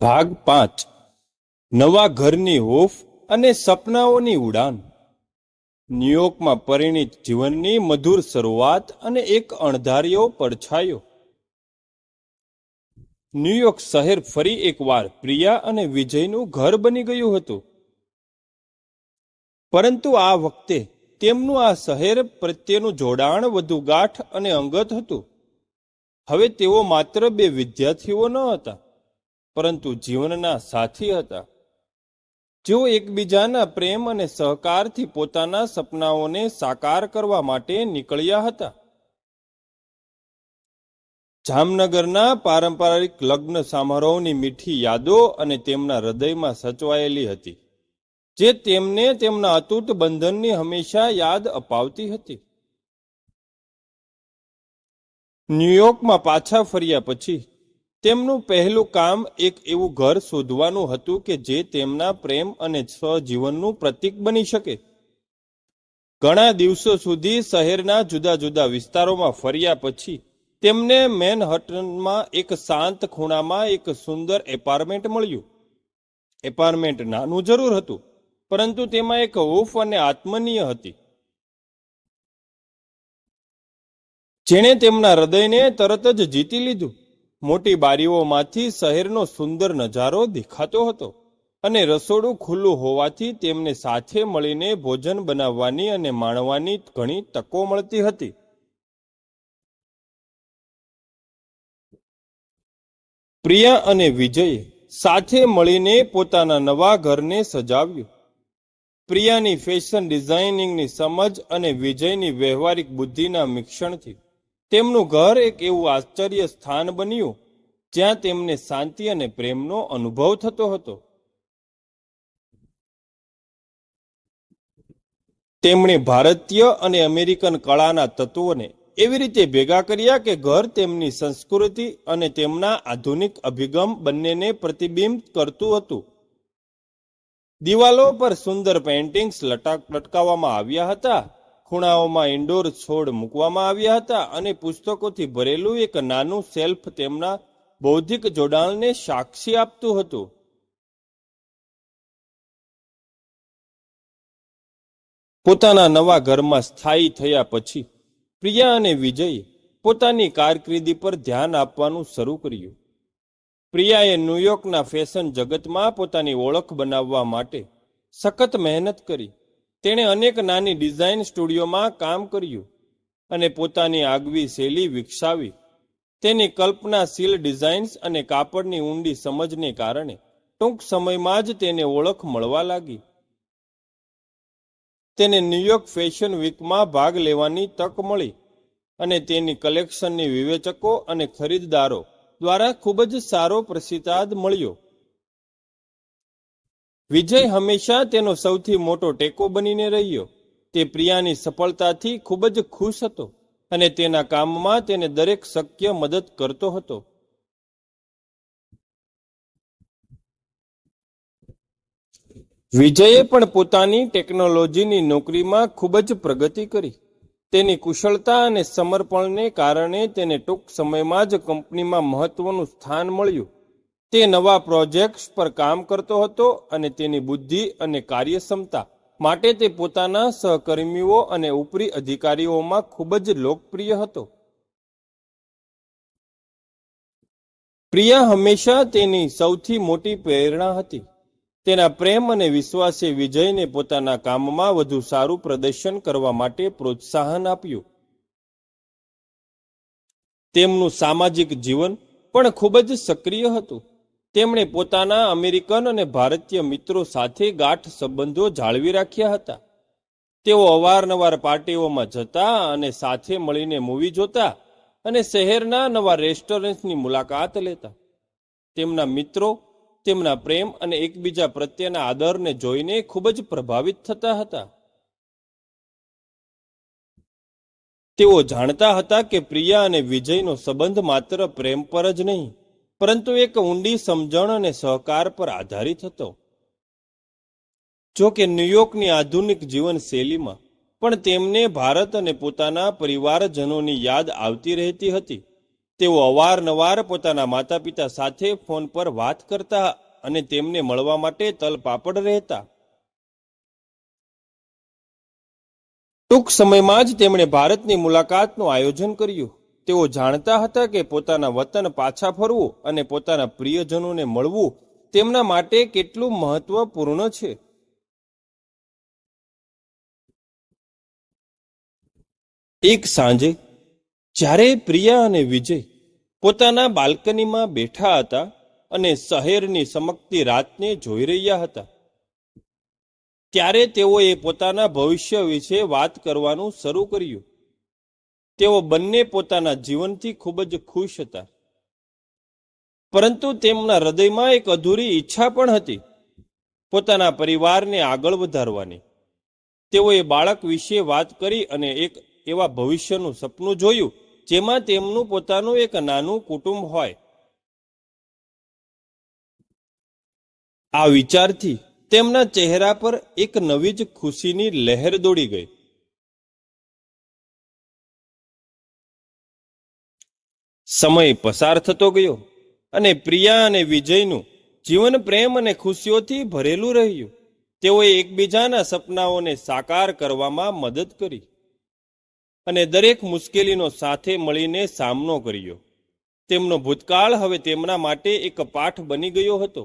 ભાગ પાંચ. નવા ઘરની હૂફ અને સપનાઓની ઉડાન. ન્યુયોર્કમાં પરિણિત જીવનની મધુર શરૂઆત અને એક અણધાર્યો પડછાયો. ન્યુયોર્ક શહેર ફરી એકવાર પ્રિયા અને વિજયનું ઘર બની ગયું હતું. પરંતુ આ વખતે તેમનું આ શહેર પ્રત્યેનું જોડાણ વધુ ગાંઠ અને અંગત હતું. હવે તેઓ માત્ર બે વિદ્યાર્થીઓ ન હતા. પરંતુ જીવનના સાથી હતા. જેઓ એકબીજાના પ્રેમ અને સહકારથી પોતાના સપનાઓને સાકાર કરવા માટે નીકળ્યા હતા. જામનગરના પારંપરિક લગ્ન સમારોહની મીઠી યાદો અને તેમના હૃદયમાં સચવાયેલી હતી, જે તેમને તેમના અતૂટ બંધનની હંમેશા યાદ અપાવતી હતી. ન્યુયોર્કમાં પાછા ફર્યા પછી તેમનું પહેલું કામ એક એવું ઘર શોધવાનું હતું કે જે તેમના પ્રેમ અને સ્વજીવનનું પ્રતીક બની શકે. ઘણા દિવસો સુધી શહેરના જુદા જુદા વિસ્તારોમાં ફર્યા પછી તેમને મેનહટનમાં એક શાંત ખૂણામાં એક સુંદર એપાર્ટમેન્ટ મળ્યું. એપાર્ટમેન્ટ નાનું જરૂર હતું, પરંતુ તેમાં એક હૂફ અને આત્મનીય હતી. જેણે તેમના હૃદયને તરત જ જીતી લીધું. મોટી બારીઓમાંથી શહેરનો સુંદર નજારો દેખાતો હતો અને રસોડું ખુલ્લું હોવાથી તેમને સાથે મળીને ભોજન બનાવવાની અને માણવાની ઘણી તકો મળતી હતી. પ્રિયા અને વિજયે સાથે મળીને પોતાના નવા ઘરને સજાવ્યું. પ્રિયાની ફેશન ડિઝાઇનિંગની સમજ અને વિજયની વ્યવહારિક બુદ્ધિના મિશ્રણથી તેમનું ઘર એક એવું આશ્ચર્ય સ્થાન બન્યું, જ્યાં તેમને શાંતિ અને પ્રેમનો અનુભવ થતો હતો. તેમણે ભારતીય અને અમેરિકન કળાના તત્વોને એવી રીતે ભેગા કર્યા કે ઘર તેમની સંસ્કૃતિ અને તેમના આધુનિક અભિગમ બંનેને પ્રતિબિંબ કરતું હતું. દિવાલો પર સુંદર પેઇન્ટિંગ્સ લટાક લટકાવવામાં આવ્યા હતા. ખૂણાઓમાં ઇન્ડોર છોડ મૂકવામાં આવ્યા હતા અને પુસ્તકોથી ભરેલું એક નાનું સેલ્ફ તેમના બૌદ્ધિક જોડાણને સાક્ષી આપતું હતું. પોતાના નવા ઘરમાં સ્થાયી થયા પછી પ્રિયા અને વિજય પોતાની કારકિર્દી પર ધ્યાન આપવાનું શરૂ કર્યું. પ્રિયાએ ન્યુયોર્કના ફેશન જગતમાં પોતાની ઓળખ બનાવવા માટે સખત મહેનત કરી તેણે અનેક નાની ડિઝાઇન સ્ટુડિયોમાં કામ કર્યું અને પોતાની આગવી શૈલી વિકસાવી. તેની કલ્પનાશીલ ડિઝાઇન્સ અને કાપડની ઊંડી સમજને કારણે ટૂંક સમયમાં જ તેને ઓળખ મળવા લાગી. તેને ન્યૂયોર્ક ફેશન વીકમાં ભાગ લેવાની તક મળી અને તેની કલેક્શનની વિવેચકો અને ખરીદદારો દ્વારા ખૂબ જ સારો પ્રતિસાદ મળ્યો. વિજય હંમેશા તેનો સૌથી મોટો ટેકો બનીને રહ્યો. તે પ્રિયાની સફળતાથી ખૂબ જ ખુશ હતો અને તેના કામમાં તેને દરેક શક્ય મદદ કરતો હતો. વિજયે પણ પોતાની ટેકનોલોજીની નોકરીમાં ખૂબ જ પ્રગતિ કરી. તેની કુશળતા અને સમર્પણને કારણે તેને ટૂંક સમયમાં જ કંપનીમાં મહત્વનું સ્થાન મળ્યું. તે નવા પ્રોજેક્ટ્સ પર કામ કરતો હતો અને તેની બુદ્ધિ અને કાર્યક્ષમતા માટે તે પોતાના સહકર્મીઓ અને ઉપરી અધિકારીઓમાં ખૂબ જ લોકપ્રિય હતો. પ્રિયા હંમેશા તેની સૌથી મોટી પ્રેરણા હતી. તેના પ્રેમ અને વિશ્વાસે વિજયને પોતાના કામમાં વધુ સારું પ્રદર્શન કરવા માટે પ્રોત્સાહન આપ્યું. તેમનું સામાજિક જીવન પણ ખૂબ જ સક્રિય હતું. તેમણે પોતાના અમેરિકન અને ભારતીય મિત્રો સાથે ગાંઠ સંબંધો જાળવી રાખ્યા હતા. તેઓ અવારનવાર પાર્ટીઓમાં જતા અને સાથે મળીને મૂવી જોતા અને શહેરના નવા રેસ્ટોરન્ટ્સની મુલાકાત લેતા. તેમના મિત્રો, તેમના પ્રેમ અને એકબીજા પ્રત્યેના આદરને જોઈને ખૂબ જ પ્રભાવિત થતા હતા. તેઓ જાણતા હતા કે પ્રિયા અને વિજયનો સંબંધ માત્ર પ્રેમ પર જ નહીં પરંતુ એક ઊંડી સમજણ અને સહકાર પર આધારિત હતો. જો કે ન્યુયોર્કની આધુનિક જીવનશૈલીમાં પણ તેમને ભારત અને પોતાના પરિવારજનોની યાદ આવતી રહેતી હતી. તેઓ અવારનવાર પોતાના માતા પિતા સાથે ફોન પર વાત કરતા અને તેમને મળવા માટે તલપાપડ રહેતા. ટૂંક સમયમાં જ તેમણે ભારતની મુલાકાતનું આયોજન કર્યું. તેઓ જાણતા હતા કે પોતાના વતન પાછા ફરવું અને પોતાના પ્રિયજનોને મળવું તેમના માટે કેટલું મહત્વપૂર્ણ છે. એક સાંજે, જ્યારે પ્રિયા અને વિજય પોતાના બાલ્કનીમાં બેઠા હતા અને શહેરની સમકતી રાતને જોઈ રહ્યા હતા, ત્યારે તેઓએ પોતાના ભવિષ્ય વિશે વાત કરવાનું શરૂ કર્યું. તેઓ બંને પોતાના જીવનથી ખૂબ જ ખુશ હતા. પરંતુ તેમના હૃદયમાં એક અધૂરી ઈચ્છા પણ હતી પોતાના પરિવારને આગળ વધારવાની. તેઓએ બાળક વિશે વાત કરી અને એક એવા ભવિષ્યનું સપનું જોયું જેમાં તેમનું પોતાનું એક નાનું કુટુંબ હોય. આ વિચારથી તેમના ચહેરા પર એક નવી જ ખુશીની લહેર દોડી ગઈ. સમય પસાર થતો ગયો અને પ્રિયા અને વિજયનું જીવન પ્રેમ અને ખુશીઓથી ભરેલું રહ્યું. તેઓએ એકબીજાના સપનાઓને સાકાર કરવામાં મદદ કરી અને દરેક મુશ્કેલીનો સાથે મળીને સામનો કર્યો. તેમનો ભૂતકાળ હવે તેમના માટે એક પાઠ બની ગયો હતો,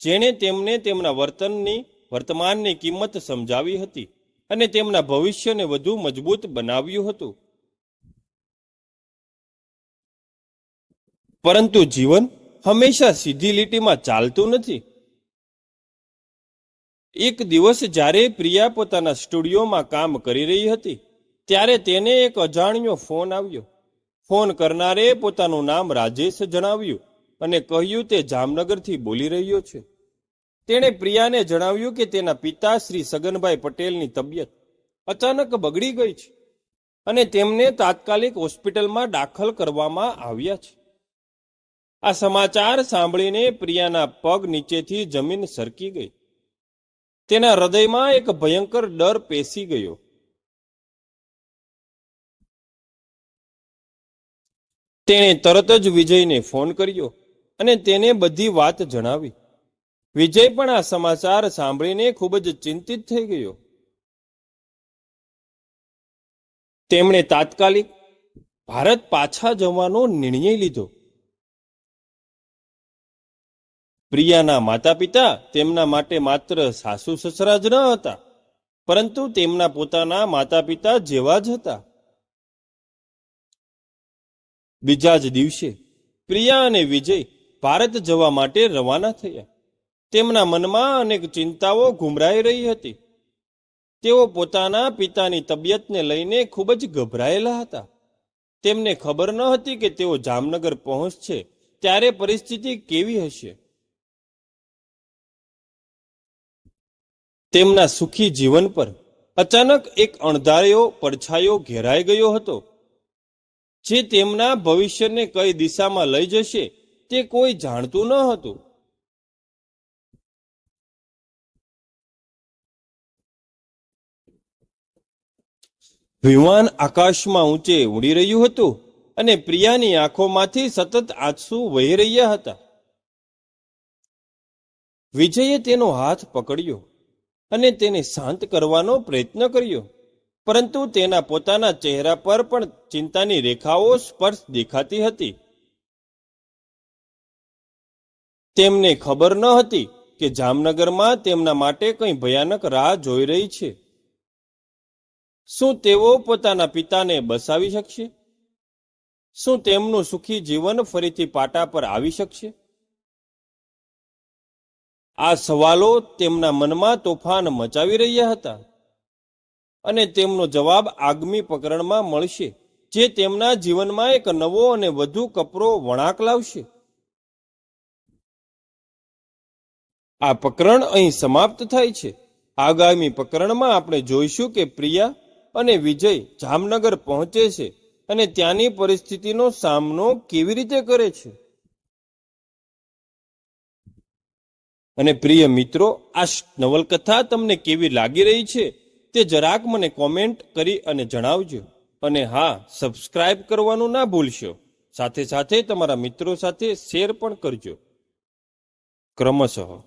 જેણે તેમને તેમના વર્તનની, વર્તમાનની કિંમત સમજાવી હતી અને તેમના ભવિષ્યને વધુ મજબૂત બનાવ્યું હતું. પરંતુ જીવન હંમેશા સીધી લીટીમાં ચાલતું નથી. એક દિવસ જ્યારે પ્રિયા પોતાના સ્ટુડિયોમાં કામ કરી રહી હતી, ત્યારે તેને એક અજાણ્યો ફોન આવ્યો. ફોન કરનારે પોતાનું નામ રાજેશ જણાવ્યું અને કહ્યું તે જામનગરથી બોલી રહ્યો છે. તેણે પ્રિયાને જણાવ્યું કે તેના પિતા શ્રી સગનભાઈ પટેલની તબિયત અચાનક બગડી ગઈ છે અને તેમને તાત્કાલિક હોસ્પિટલમાં દાખલ કરવામાં આવ્યા છે. આ સમાચાર સાંભળીને પ્રિયાના પગ નીચેથી જમીન સરકી ગઈ. તેના હૃદયમાં એક ભયંકર ડર પેસી ગયો. તેણે તરત જ વિજયને ફોન કર્યો અને તેને બધી વાત જણાવી. વિજય પણ આ સમાચાર સાંભળીને ખૂબ જ ચિંતિત થઈ ગયો. તેમણે તાત્કાલિક ભારત પાછા જવાનો નિર્ણય લીધો. પ્રિયાના માતા પિતા તેમના માટે માત્ર સાસુ સસરા જ ન હતા, પરંતુ તેમના પોતાના માતા પિતા જેવા જ હતા. બીજા જ દિવસે પ્રિયા અને વિજય ભારત જવા માટે રવાના થયા. તેમના મનમાં અનેક ચિંતાઓ ઘુમરાઈ રહી હતી. તેઓ પોતાના પિતાની તબિયતને લઈને ખૂબ જ ગભરાયેલા હતા. તેમને ખબર ન હતી કે તેઓ જામનગર પહોંચશે, ત્યારે પરિસ્થિતિ કેવી હશે. તેમના સુખી જીવન પર અચાનક એક અણધાર્યો પડછાયો ઘેરાઈ ગયો હતો. જે તેમના ભવિષ્યને કઈ દિશામાં લઈ જશે તે કોઈ જાણતું ન હતું. વિમાન આકાશમાં ઊંચે ઉડી રહ્યું હતું અને પ્રિયાની આંખોમાંથી સતત આંસુ વહી રહ્યા હતા. વિજયે તેનો હાથ પકડ્યો. અને તેને શાંત કરવાનો પ્રયત્ન કર્યો. પરંતુ તેના પોતાના ચહેરા પર પણ ચિંતાની રેખાઓ સ્પર્શ દેખાતી હતી. તેમને ખબર ન હતી કે જામનગરમાં તેમના માટે કંઈ ભયાનક રાહ જોઈ રહી છે. શું તેઓ પોતાના પિતાને બસાવી શકશે? શું તેમનું સુખી જીવન ફરીથી પાટા પર આવી શકશે? આ સવાલો તેમના મનમાં તોફાન મચાવી રહ્યા હતા અને તેમનો જવાબ આગામી પ્રકરણમાં મળશે, જે તેમના જીવનમાં એક નવો અને વધુ કપરો વણાક લાવશે. આ પ્રકરણ અહીં સમાપ્ત થાય છે. આગામી પ્રકરણમાં આપણે જોઈશું કે પ્રિયા અને વિજય જામનગર પહોંચે છે અને ત્યાંની પરિસ્થિતિનો સામનો કેવી રીતે કરે છે. અને પ્રિય મિત્રો, આ નવલકથા તમને કેવી લાગી રહી છે તે જરાક મને કોમેન્ટ કરી અને જણાવજો. અને હા સબસ્ક્રાઇબ કરવાનું ના ભૂલશો. સાથે સાથે તમારા મિત્રો સાથે શેર પણ કરજો. ક્રમશઃ.